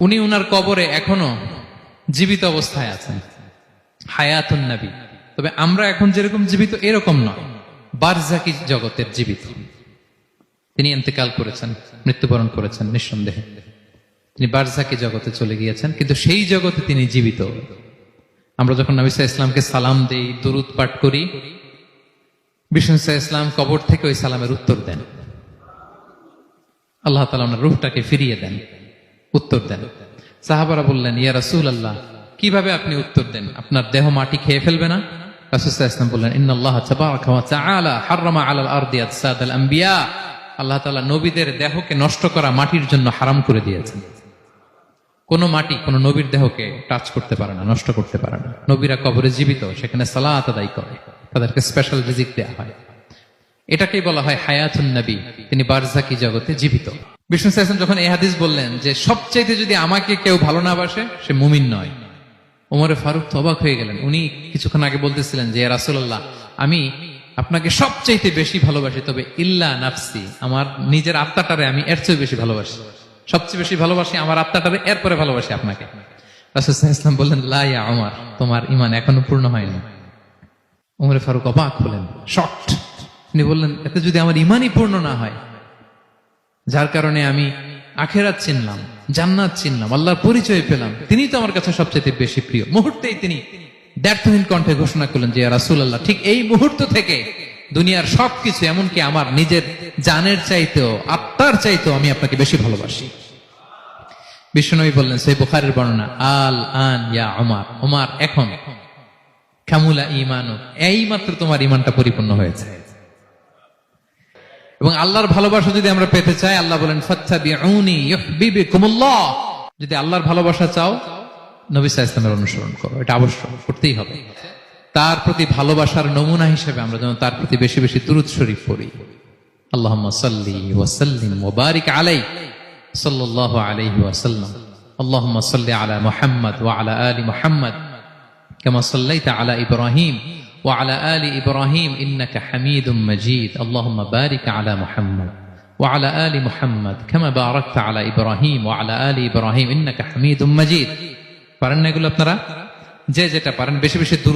উনি উনার কবরে এখনও জীবিত অবস্থায় আছেন। হায়াতুন নবী। তবে আমরা এখন যেরকম জীবিত, এরকম নয়। বারজাকি জগতের জীবিত। তিনি এন্তেকাল করেছেন, মৃত্যুবরণ করেছেন নিঃসন্দেহে। তিনি বারজাকি জগতে চলে গিয়েছেন, কিন্তু সেই জগতে তিনি জীবিত। আমরা যখন নবী সাল্লাল্লাহু আলাইহি ইসলামকে সালাম দেই, দুরুদ পাঠ করি, বিষ্ণু সাল্লাল্লাহু আলাইহি ইসলাম কবর থেকে ওই সালামের উত্তর দেন। আল্লাহ তালা রূহটাকে ফিরিয়ে দেন। উত্তর দেন। সাহাবারা বললেন, ইয়া রাসূল আল্লাহ কীভাবে আপনি উত্তর দেন? আপনার দেহ মাটি খেয়ে ফেলবে না? কোন মাটি কোন নবীর দেহকে টাচ করতে নষ্ট করতে নবীরা কবরে জীবিত, সেখানে সালাত আদায় করে, তাদেরকে স্পেশাল রিজিক দেওয়া হয়। এটাকেই বলা হয় হায়াতুন নবী। তিনি বারজাকি জগতে জীবিত। বিষ্ণু সাহেব যখন এই হাদিস বললেন যে সবচাইতে যদি আমাকে কেউ ভালো না বাসে, সে মুমিন নয়। ওমরে ফারুক তো অবাক হয়ে গেলেন। উনি কিছুক্ষণ আগে বলতেছিলেন যে রাসুল্লাহ আমি আপনাকে সবচাইতে বেশি ভালোবাসি, তবে ইল্লা নাফসি, আমার নিজের আত্মাটারে আমি এর চেয়ে বেশি ভালোবাসি। সবচেয়ে বেশি ভালোবাসি আমার আত্মাটারে, এরপরে ভালোবাসি আপনাকে। ইসলাম বললেন লাইয়া আমার তোমার ইমান এখনও পূর্ণ হয়নি। উমরে ফারুক অবাক হলেন শক্ট তিনি বললেন, এতে যদি আমার ইমানই পূর্ণ না হয় যার কারণে আমি আখেরাত চিনলাম, জান্নাত চিনলাম, আল্লাহর পরিচয় পেলাম। তিনি তো আমার কাছে সবচেয়ে বেশি প্রিয়। মুহূর্তেই তিনি ব্যর্থহীন কণ্ঠে ঘোষণা করলেন যে রাসুল আল্লাহ ঠিক এই মুহূর্ত থেকে দুনিয়ার সবকিছু এমনকি আমার নিজের জানের চাইতেও, আত্মার চাইতেও আমি আপনাকে বেশি ভালোবাসি। বিশ্বনবী বললেন সেই বুখারের বর্ণনা, আল আন ইয়া ওমার ওমার এখন কামুলা ইমানু এই মাত্র তোমার ইমানটা পরিপূর্ণ হয়েছে। এবং আল্লাহর ভালোবাসা যদি আমরা পেতে চাই, আল্লাহ বলেন যদি আল্লাহর ভালোবাসা চাও, নবী ইসলামের অনুসরণ করো। এটা আবশ্যক, করতেই হবে। তার প্রতি ভালোবাসার নমুনা হিসেবে আমরা যেন তার প্রতি বেশি বেশি তুরুৎ শরীফ পড়ি। আল্লাহ সাল্লি ওয়াসাল্লিম মোবারিক আলাই সাল্লাহ আলাইহি ওয়াসাল্লাম। আল্লাহ সাল্লি আলা মোহাম্মদ ওয়া আলা আলী মোহাম্মদ। কেমা সাল্লাইতা আলা ইব্রাহিম। وعلى ال ابراهيم انك حميد مجيد اللهم بارك على محمد وعلى ال محمد كما باركت على ابراهيم وعلى ال ابراهيم انك حميد مجيد পারেন না এগুলো আপনারা যে যেটা পারেন বেশি বেশি দূর